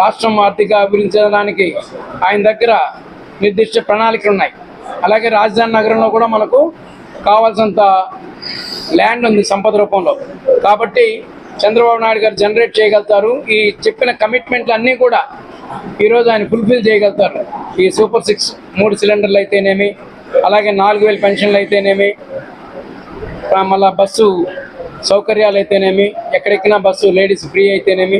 రాష్ట్రం ఆర్థిక అభివృద్ధించడానికి ఆయన దగ్గర నిర్దిష్ట ప్రణాళికలు ఉన్నాయి. అలాగే రాజధాని నగరంలో కూడా మనకు కావాల్సినంత ల్యాండ్ ఉంది సంపద రూపంలో. కాబట్టి చంద్రబాబు నాయుడు గారు జనరేట్ చేయగలుగుతారు. ఈ చెప్పిన కమిట్మెంట్లు అన్నీ కూడా ఈరోజు ఆయన ఫుల్ఫిల్ చేయగలుగుతారు. ఈ సూపర్ సిక్స్ మూడు సిలిండర్లు అయితేనేమి అలాగే నాలుగు వేలు పెన్షన్లు అయితేనేమి మళ్ళీ మళ్ళా బస్సు సౌకర్యాలు అయితేనేమి ఎక్కడెక్కినా బస్సు లేడీస్ ఫ్రీ అయితేనేమి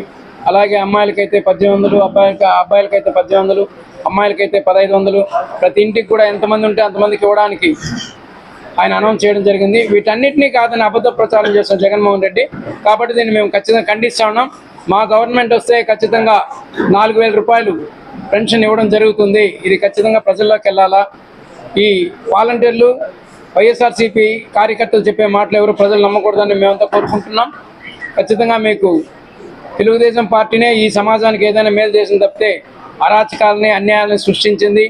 అలాగే అమ్మాయిలకైతే పద్దెనిమిది వందలు అబ్బాయిలకి అబ్బాయిలకైతే పద్దెనిమిది వందలు అమ్మాయిలకైతే పదహైదు వందలు. ప్రతి ఇంటికి కూడా ఎంతమంది ఉంటే అంతమందికి ఇవ్వడానికి ఆయన అనౌన్స్ చేయడం జరిగింది. వీటన్నిటినీ కాదని అబద్ధ ప్రచారం చేస్తున్న జగన్మోహన్ రెడ్డి. కాబట్టి దీన్ని మేము ఖచ్చితంగా ఖండిస్తా ఉన్నాం. మా గవర్నమెంట్ వస్తే ఖచ్చితంగా నాలుగు వేల రూపాయలు పెన్షన్ ఇవ్వడం జరుగుతుంది. ఇది ఖచ్చితంగా ప్రజల్లోకి వెళ్ళాలా? ఈ వాలంటీర్లు వైఎస్ఆర్సీపీ కార్యకర్తలు చెప్పే మాటలు ఎవరు ప్రజలు నమ్మకూడదని మేమంతా కోరుకుంటున్నాం. ఖచ్చితంగా మీకు తెలుగుదేశం పార్టీనే ఈ సమాజానికి ఏదైనా మేలు చేసిన తప్పితే అరాచకాలని అన్యాయాలను సృష్టించింది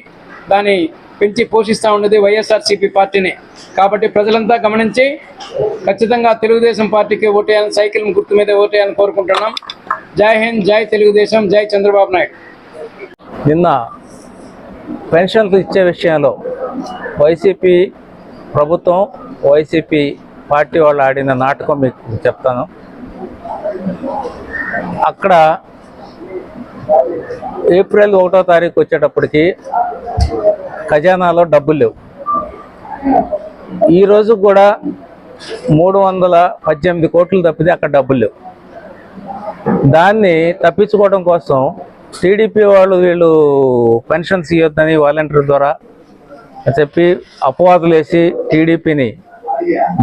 దాన్ని పెంచి పోషిస్తూ ఉండేది వైఎస్ఆర్సీపీ పార్టీని. కాబట్టి ప్రజలంతా గమనించి ఖచ్చితంగా తెలుగుదేశం పార్టీకి ఓటేయాలని సైకిల్ గుర్తు మీద ఓటేయాలని కోరుకుంటున్నాం. జై హింద్ జై తెలుగుదేశం జై చంద్రబాబు నాయుడు. నిన్న పెన్షన్లు ఇచ్చే విషయంలో వైసీపీ ప్రభుత్వం వైసీపీ పార్టీ వాళ్ళు ఆడిన నాటకం మీకు చెప్తాను. అక్కడ ఏప్రిల్ ఒకటో తారీఖు వచ్చేటప్పటికి ఖజానాలో డబ్బులు లేవు. ఈ రోజు కూడా మూడు వందల పద్దెనిమిది కోట్లు తప్పితే అక్కడ డబ్బులు లేవు. దాన్ని తప్పించుకోవడం కోసం టీడీపీ వాళ్ళు వీళ్ళు పెన్షన్స్ ఇవ్వద్దని వాలంటీర్ ద్వారా చెప్పి అపవాదులు వేసి టీడీపీని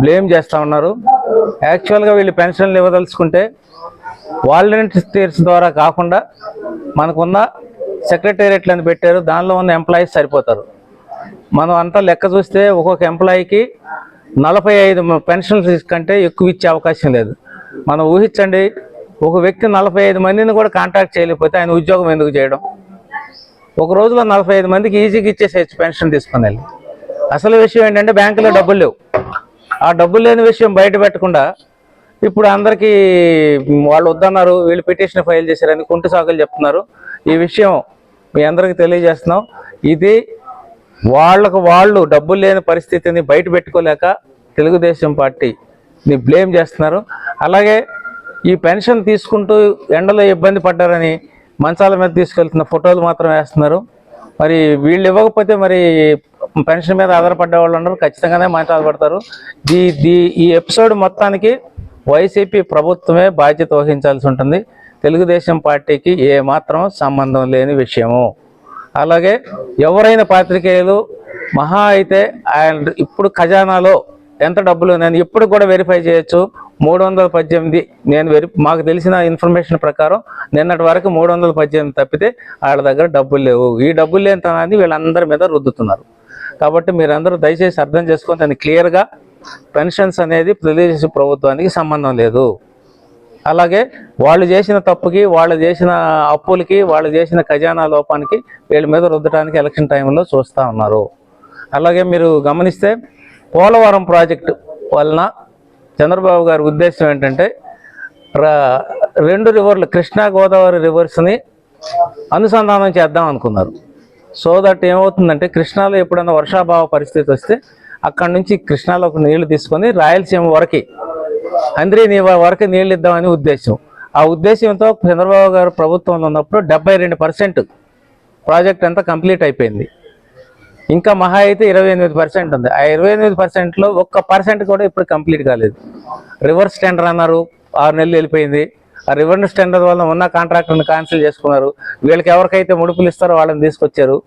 బ్లేమ్ చేస్తూ ఉన్నారు. యాక్చువల్గా వీళ్ళు పెన్షన్లు ఇవ్వదలుచుకుంటే వాలంటీర్స్ ద్వారా కాకుండా మనకున్న సెక్రటేరియట్లను పెట్టారు. దానిలో ఉన్న ఎంప్లాయీస్ సరిపోతారు. మనం అంతా లెక్క చూస్తే ఒక్కొక్క ఎంప్లాయీకి నలభై ఐదు పెన్షన్స్ కంటే ఎక్కువ ఇచ్చే అవకాశం లేదు. మనం ఊహించండి ఒక వ్యక్తి నలభై ఐదు మందిని కూడా కాంటాక్ట్ చేయలేకపోతే ఆయన ఉద్యోగం ఎందుకు చేయడం? ఒక రోజులో నలభై ఐదు మందికి ఈజీగా ఇచ్చేసేయచ్చు పెన్షన్ తీసుకుని అసలు విషయం ఏంటంటే బ్యాంకులో డబ్బులు లేవు. ఆ డబ్బులు లేని విషయం బయట పెట్టకుండా ఇప్పుడు అందరికీ వాళ్ళు వద్దన్నారు వీళ్ళు పిటిషన్ ఫైల్ చేశారని కుంటి సాకులు చెప్తున్నారు. ఈ విషయం మీ అందరికీ తెలియజేస్తున్నాం. ఇది వాళ్ళకు వాళ్ళు డబ్బులు లేని పరిస్థితిని బయట పెట్టుకోలేక తెలుగుదేశం పార్టీని బ్లేమ్ చేస్తున్నారు. అలాగే ఈ పెన్షన్ తీసుకుంటూ ఎండలో ఇబ్బంది పడ్డారని మంచాల మీద తీసుకెళ్తున్న ఫోటోలు మాత్రం వేస్తున్నారు. మరి వీళ్ళు ఇవ్వకపోతే మరి పెన్షన్ మీద ఆధారపడ్డ వాళ్ళు ఉన్నారు ఖచ్చితంగానే మంచాలు దీ దీ ఈ ఎపిసోడ్ మొత్తానికి వైసీపీ ప్రభుత్వమే బాధ్యత వహించాల్సి ఉంటుంది. తెలుగుదేశం పార్టీకి ఏమాత్రం సంబంధం లేని విషయము. అలాగే ఎవరైనా పాత్రికేయులు మహా అయితే ఆయన ఇప్పుడు ఖజానాలో ఎంత డబ్బులు నేను ఇప్పుడు కూడా వెరిఫై చేయొచ్చు. మూడు వందల పద్దెనిమిది నేను వెరి మాకు తెలిసిన ఇన్ఫర్మేషన్ ప్రకారం నిన్నటి వరకు మూడు వందల పద్దెనిమిది తప్పితే వాళ్ళ దగ్గర డబ్బులు లేవు. ఈ డబ్బులు లేనితనాన్ని వీళ్ళందరి మీద రుద్దుతున్నారు. కాబట్టి మీరందరూ దయచేసి అర్థం చేసుకొని దాన్ని క్లియర్గా పెన్షన్స్ అనేది తెలుగుదేశం ప్రభుత్వానికి సంబంధం లేదు. అలాగే వాళ్ళు చేసిన తప్పుకి వాళ్ళు చేసిన అప్పులకి వాళ్ళు చేసిన ఖజానా లోపానికి వీళ్ళ మీద రుద్దడానికి ఎలక్షన్ టైంలో చూస్తూ ఉన్నారు. అలాగే మీరు గమనిస్తే పోలవరం ప్రాజెక్టు వలన చంద్రబాబు గారి ఉద్దేశం ఏంటంటే రెండు రివర్లు కృష్ణా గోదావరి రివర్స్ని అనుసంధానం చేద్దాం అనుకున్నారు. సో దట్ ఏమవుతుందంటే కృష్ణాలో ఎప్పుడైనా వర్షాభావ పరిస్థితి వస్తే అక్కడ నుంచి కృష్ణాలోకి నీళ్ళు తీసుకొని రాయలసీమ వరకు అందరి నీ వరకు నీళ్ళు ఇద్దామని ఉద్దేశం. ఆ ఉద్దేశంతో చంద్రబాబు గారు ప్రభుత్వంలో ఉన్నప్పుడు డెబ్బై రెండు పర్సెంట్ ప్రాజెక్ట్ అంతా కంప్లీట్ అయిపోయింది. ఇంకా మహా అయితే ఇరవై ఎనిమిది పర్సెంట్ ఉంది. ఆ ఇరవై ఎనిమిది పర్సెంట్లో ఒక్క పర్సెంట్ కూడా ఇప్పుడు కంప్లీట్ కాలేదు. రివర్స్ టెండర్ అన్నారు ఆరు నెలలు వెళ్ళిపోయింది. ఆ రివర్స్ టెండర్ వల్ల ఉన్న కాంట్రాక్టర్ని క్యాన్సిల్ చేసుకున్నారు. వీళ్ళకి ఎవరికైతే ముడుపులు ఇస్తారో వాళ్ళని తీసుకొచ్చారు.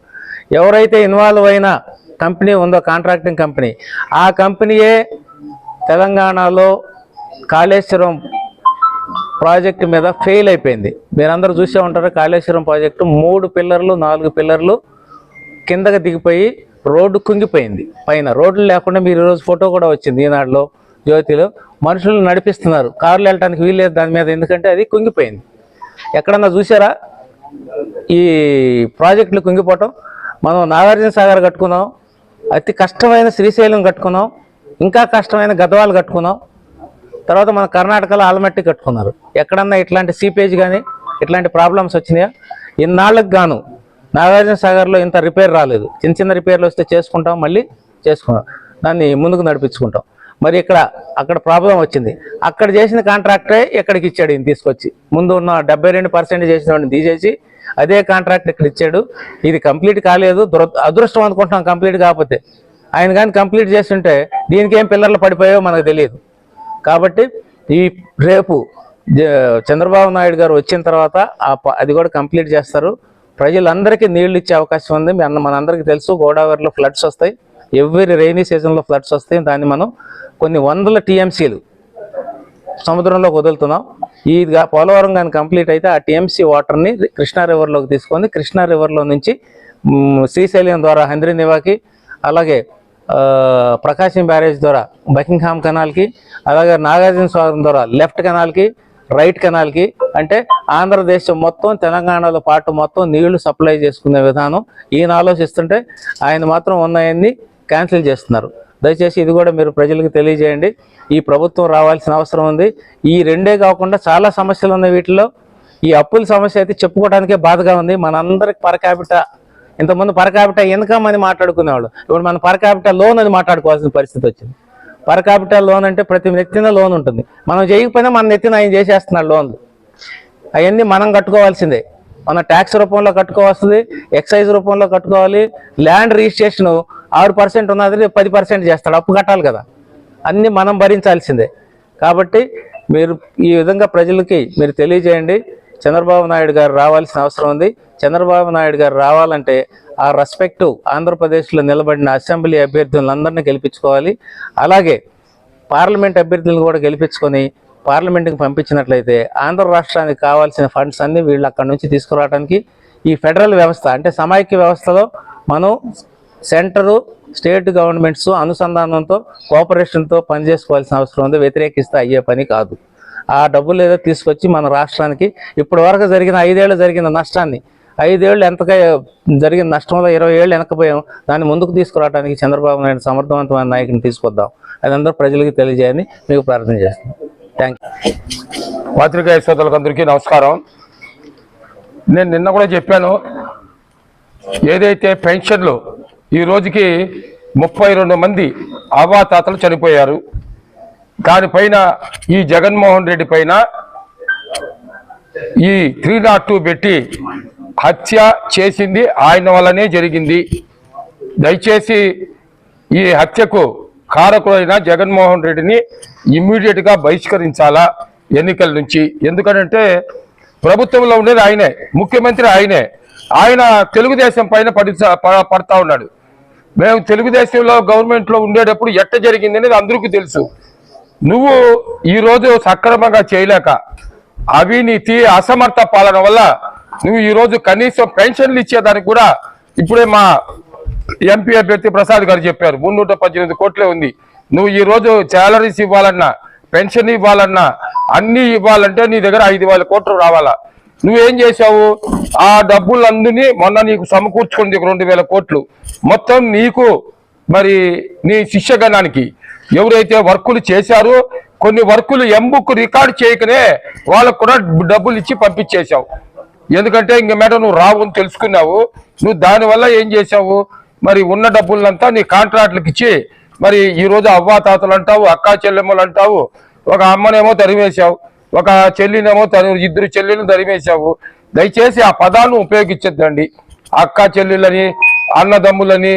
ఎవరైతే ఇన్వాల్వ్ అయినా కంపెనీ ఉందో కాంట్రాక్టింగ్ కంపెనీ. ఆ కంపెనీయే తెలంగాణలో కాళేశ్వరం ప్రాజెక్టు మీద ఫెయిల్ అయిపోయింది. మీరందరూ చూసే ఉంటారు కాళేశ్వరం ప్రాజెక్టు మూడు పిల్లర్లు నాలుగు పిల్లర్లు కిందకి దిగిపోయి రోడ్డు కుంగిపోయింది. పైన రోడ్లు లేకుండా మీరు ఈరోజు ఫోటో కూడా వచ్చింది ఈనాడులో జ్యోతిలో. మనుషులు నడిపిస్తున్నారు. కార్లు వెళ్ళడానికి వీల్లేదు దాని మీద ఎందుకంటే అది కుంగిపోయింది. ఎక్కడన్నా చూసారా? ఈ ప్రాజెక్టులు కుంగిపోవటం? మనం నాగార్జున సాగర్ కట్టుకున్నాం అతి కష్టమైన శ్రీశైలం కట్టుకున్నాం ఇంకా కష్టమైన గదవాలు కట్టుకున్నాం. తర్వాత మన కర్ణాటకలో ఆల్మట్టి కట్టుకున్నారు. ఎక్కడన్నా ఇట్లాంటి సీపేజ్ కానీ ఇట్లాంటి ప్రాబ్లమ్స్ వచ్చినాయా? ఇన్నాళ్ళకు గాను నాగార్జున సాగర్లో ఇంత రిపేర్ రాలేదు. చిన్న చిన్న రిపేర్లు వస్తే చేసుకుంటాం మళ్ళీ చేసుకుంటాం. దాన్ని ముందుకు నడిపించుకుంటాం. మరి ఇక్కడ అక్కడ ప్రాబ్లం వచ్చింది. అక్కడ చేసిన కాంట్రాక్టరే ఇక్కడికి ఇచ్చాడు ఈయన తీసుకొచ్చి? ముందు ఉన్న డెబ్బై రెండు పర్సెంట్ చేసిన వాడిని తీసేసి అదే కాంట్రాక్ట్ ఇక్కడ ఇచ్చాడు. ఇది కంప్లీట్ కాలేదు. అదృష్టం అనుకుంటున్నాం కంప్లీట్ కాకపోతే. ఆయన కానీ కంప్లీట్ చేస్తుంటే దీనికి ఏం పిల్లర్లు పడిపోయాయో మనకు తెలియదు. కాబట్టి ఈ రేపు చంద్రబాబు నాయుడు గారు వచ్చిన తర్వాత అది కూడా కంప్లీట్ చేస్తారు. ప్రజలందరికీ నీళ్ళు ఇచ్చే అవకాశం ఉంది. మీ మనందరికీ తెలుసు గోదావరిలో ఫ్లడ్స్ వస్తాయి. ఎవ్రీ రైనీ సీజన్లో ఫ్లడ్స్ వస్తాయి. దాన్ని మనం కొన్ని వందల టీఎంసీలు సముద్రంలోకి వదులుతున్నాం. ఈ పోలవరం కానీ కంప్లీట్ అయితే ఆ టీఎంసీ వాటర్ని కృష్ణా రివర్లోకి తీసుకొని కృష్ణా రివర్లో నుంచి శ్రీశైలం ద్వారా హంద్రీనివాకి అలాగే ప్రకాశం బ్యారేజ్ ద్వారా బకింగ్హామ్ కెనాల్కి అలాగే నాగార్జున స్వామి ద్వారా లెఫ్ట్ కెనాల్కి రైట్ కెనాల్కి అంటే ఆంధ్రదేశం మొత్తం తెలంగాణలో పాటు మొత్తం నీళ్ళు సప్లై చేసుకునే విధానం ఈయన ఆలోచిస్తుంటే ఆయన మాత్రం ఉన్నాయన్ని క్యాన్సిల్ చేస్తున్నారు. దయచేసి ఇది కూడా మీరు ప్రజలకు తెలియజేయండి. ఈ ప్రభుత్వం రావాల్సిన అవసరం ఉంది. ఈ రెండే కాకుండా చాలా సమస్యలు ఉన్నాయి వీటిలో. ఈ అప్పుల సమస్య అయితే చెప్పుకోవడానికే బాధగా ఉంది. మనందరికి పరకాపిట ఇంతకుముందు పరకాపిట ఇన్కమ్ అని మాట్లాడుకునేవాళ్ళు. ఇప్పుడు మన పరకాపిట లోన్ అని మాట్లాడుకోవాల్సిన పరిస్థితి వచ్చింది. పరకాపిట లోన్ అంటే ప్రతి నెత్తిన లోన్ ఉంటుంది. మనం చేయకపోయినా మన నెత్తిన ఆయన చేసేస్తున్నాడు లోన్లు అవన్నీ మనం కట్టుకోవాల్సిందే. మన ట్యాక్స్ రూపంలో కట్టుకోవాల్సింది. ఎక్సైజ్ రూపంలో కట్టుకోవాలి. ల్యాండ్ రిజిస్ట్రేషన్ ఆరు పర్సెంట్ ఉన్నది పది పర్సెంట్ చేస్తాడు. అప్పు కట్టాలి కదా. అన్నీ మనం భరించాల్సిందే. కాబట్టి మీరు ఈ విధంగా ప్రజలకి మీరు తెలియజేయండి. చంద్రబాబు నాయుడు గారు రావాల్సిన అవసరం ఉంది. చంద్రబాబు నాయుడు గారు రావాలంటే ఆ రెస్పెక్టు ఆంధ్రప్రదేశ్లో నిలబడిన అసెంబ్లీ అభ్యర్థులందరినీ గెలిపించుకోవాలి. అలాగే పార్లమెంట్ అభ్యర్థులను కూడా గెలిపించుకొని పార్లమెంట్కి పంపించినట్లయితే ఆంధ్ర రాష్ట్రానికి కావాల్సిన ఫండ్స్ అన్ని వీళ్ళు అక్కడ నుంచి తీసుకురావడానికి ఈ ఫెడరల్ వ్యవస్థ అంటే సమైక్య వ్యవస్థలో మనం సెంటరు స్టేట్ గవర్నమెంట్స్ అనుసంధానంతో కోఆపరేషన్తో పనిచేసుకోవాల్సిన అవసరం ఉంది. వ్యతిరేకిస్తే అయ్యే పని కాదు. ఆ డబ్బులు ఏదో తీసుకొచ్చి మన రాష్ట్రానికి ఇప్పటి వరకు జరిగిన ఐదేళ్ళు జరిగిన నష్టాన్ని ఐదేళ్ళు ఎంతగా జరిగిన నష్టంలో ఇరవై ఏళ్ళు వెనకపోయాం. దాన్ని ముందుకు తీసుకురావడానికి చంద్రబాబు నాయుడు సమర్థవంతమైన నాయకుని తీసుకొద్దాం. అది అందరూ ప్రజలకు తెలియజేయని మీకు ప్రార్థన చేస్తున్నాం థ్యాంక్ యూ. పాత్రికేయ శ్రోతలకు అందరికీ నమస్కారం. నేను నిన్న కూడా చెప్పాను ఏదైతే పెన్షన్లు ఈ రోజుకి ముప్పై రెండు మంది అవాతాతలు చనిపోయారు. దానిపైన ఈ జగన్మోహన్ రెడ్డి పైన ఈ త్రీ నాట్ టూ పెట్టి హత్య చేసింది ఆయన వల్లనే జరిగింది. దయచేసి ఈ హత్యకు కారకుడైన జగన్మోహన్ రెడ్డిని ఇమ్మీడియట్గా బహిష్కరించాలా ఎన్నికల నుంచి. ఎందుకంటే ప్రభుత్వంలో ఉండేది ఆయనే ముఖ్యమంత్రి ఆయనే. ఆయన తెలుగుదేశం పైన పడి పడతా ఉన్నాడు. మేము తెలుగుదేశంలో గవర్నమెంట్లో ఉండేటప్పుడు ఎట్ట జరిగింది అనేది అందరికీ తెలుసు. నువ్వు ఈరోజు సక్రమంగా చేయలేక అవినీతి అసమర్థ పాలన వల్ల నువ్వు ఈరోజు కనీసం పెన్షన్లు ఇచ్చేదానికి కూడా ఇప్పుడే మా ఎంపీ అభ్యర్థి ప్రసాద్ గారు చెప్పారు. మున్నూట పద్దెనిమిది కోట్లే ఉంది. నువ్వు ఈరోజు శాలరీస్ ఇవ్వాలన్నా పెన్షన్ ఇవ్వాలన్నా అన్నీ ఇవ్వాలంటే నీ దగ్గర ఐదు వేల కోట్లు రావాలా? నువ్వేం చేశావు? ఆ డబ్బులందుని మొన్న నీకు సమకూర్చుకుంది రెండు వేల కోట్లు. మొత్తం నీకు మరి నీ శిష్యగణానికి. ఎవరైతే వర్కులు చేశారో కొన్ని వర్కులు ఎంబుక్ రికార్డ్ చేయకనే వాళ్ళకు కూడా డబ్బులు ఇచ్చి పంపించేశావు. ఎందుకంటే ఇంక మేడం నువ్వు రావు అని తెలుసుకున్నావు. నువ్వు దానివల్ల ఏం చేశావు? మరి ఉన్న డబ్బులంతా నీ కాంట్రాక్ట్లకు ఇచ్చి మరి ఈరోజు అవ్వాతాతలు అంటావు అక్కా చెల్లెమ్మలు అంటావు ఒక అమ్మనేమో తరివేశావు ఒక చెల్లినేమో తను ఇద్దరు చెల్లెలను తరిమేశావు. దయచేసి ఆ పదాలను ఉపయోగించద్దండి. అక్క చెల్లెళ్ళని అన్నదమ్ములని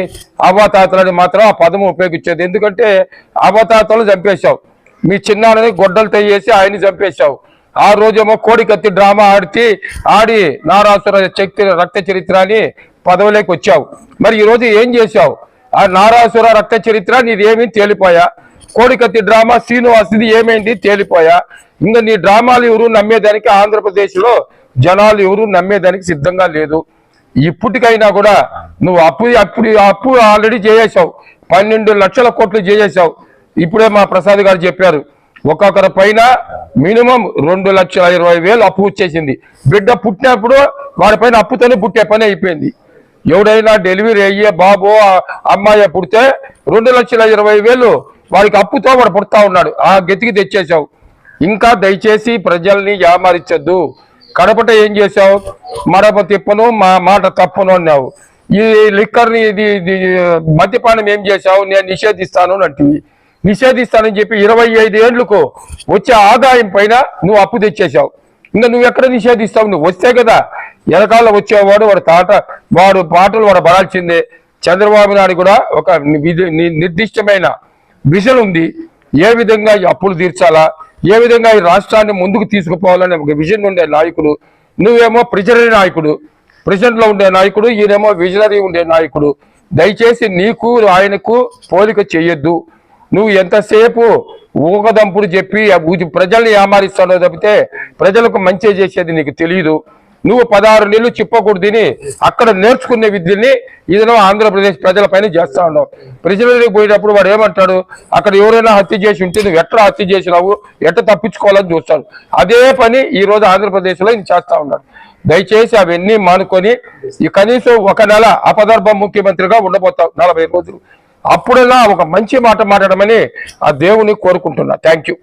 అవతాతలని మాత్రం ఆ పదము ఉపయోగించేది ఎందుకంటే అవ్వతాతలు చంపేశావు. మీ చిన్నాన్నని గొడ్డలు తెయ్యేసి ఆయన్ని చంపేశావు. ఆ రోజేమో కోడికత్తి డ్రామా ఆడితే ఆడి నారాసుర శక్తి రక్త చరిత్ర అని పదవిలోకి వచ్చావు. మరి ఈరోజు ఏం చేశావు? ఆ నారాసుర రక్త చరిత్ర నీదేమీ తేలిపోయా? కోడికత్తి డ్రామా శ్రీనివాసుది ఏమైంది తేలిపోయా? ఇంకా నీ డ్రామాలు ఎవరు నమ్మేదానికి ఆంధ్రప్రదేశ్లో జనాలు ఎవరు నమ్మేదానికి సిద్ధంగా లేదు. ఇప్పటికైనా కూడా నువ్వు అప్పు అప్పుడు అప్పు ఆల్రెడీ చేసేసావు. పన్నెండు లక్షల కోట్లు చేసేసావు. ఇప్పుడే మా ప్రసాద్ గారు చెప్పారు. ఒక్కొక్కరి పైన మినిమం రెండు లక్షల ఇరవై వేలు అప్పు వచ్చేసింది. బిడ్డ పుట్టినప్పుడు వాడి పైన అప్పుతోనే పుట్టే పని అయిపోయింది. ఎవడైనా డెలివరీ అయ్యే బాబు అమ్మాయి పుడితే రెండు లక్షల ఇరవై వేలు వాడికి అప్పుతో వాడు పుడతా ఉన్నాడు. ఆ గతికి తెచ్చేసావు ఇంకా దయచేసి ప్రజల్ని యామారించొద్దు. కడపట ఏం చేసావు మడప తిప్పను మా మాట తప్పును అన్నావు. ఈ లిక్కర్ని ఇది మద్యపానం ఏం చేశావు? నేను నిషేధిస్తాను అంటివి. నిషేధిస్తానని చెప్పి ఇరవై ఐదు ఏళ్ళకు వచ్చే ఆదాయం పైన నువ్వు అప్పు తెచ్చేసావు ఇంకా నువ్వు ఎక్కడ నిషేధిస్తావు? నువ్వు వస్తే కదా. వెనకాల వచ్చేవాడు వాడు తాట వాడు పాటలు వాడు పడాల్సిందే చంద్రబాబు నాయుడు కూడా ఒక విధి- ని- నిర్దిష్టమైన విజన్ ఉంది. ఏ విధంగా ఈ అప్పులు తీర్చాలా? ఏ విధంగా ఈ రాష్ట్రాన్ని ముందుకు తీసుకుపోవాలనే ఒక విజన్ ఉండే నాయకుడు. నువ్వేమో ప్రిజనరీ నాయకుడు. ప్రెసిడెంట్ ఉండే నాయకుడు ఈయనేమో విజనరీ ఉండే నాయకుడు. దయచేసి నీకు ఆయనకు పోలిక చెయ్యొద్దు నువ్వు ఎంతసేపు ఊకదంపుడు చెప్పి ప్రజల్ని ఏమారిస్తానో తప్పితే ప్రజలకు మంచి చేసేది నీకు తెలియదు నువ్వు పదహారు నెలలు తిని అక్కడ నేర్చుకునే విద్యని ఇదనో ఆంధ్రప్రదేశ్ ప్రజల పైన చేస్తా ఉన్నావు. ప్రజలకి పోయేటప్పుడు వాడు ఏమంటాడు? అక్కడ ఎవరైనా హత్య చేసి ఉంటే నువ్వు ఎట్లా హత్య చేసినావు? ఎట్లా తప్పించుకోవాలని చూస్తాడు. అదే పని ఈ రోజు ఆంధ్రప్రదేశ్లో ఇది చేస్తా ఉన్నాడు. దయచేసి అవన్నీ మానుకొని ఈ కనీసం ఒక నెల అపదర్భ ముఖ్యమంత్రిగా ఉండబోతావు నలభై రోజులు. అప్పుడైనా ఒక మంచి మాట మాట్లాడమని ఆ దేవుని కోరుకుంటున్నా. Thank you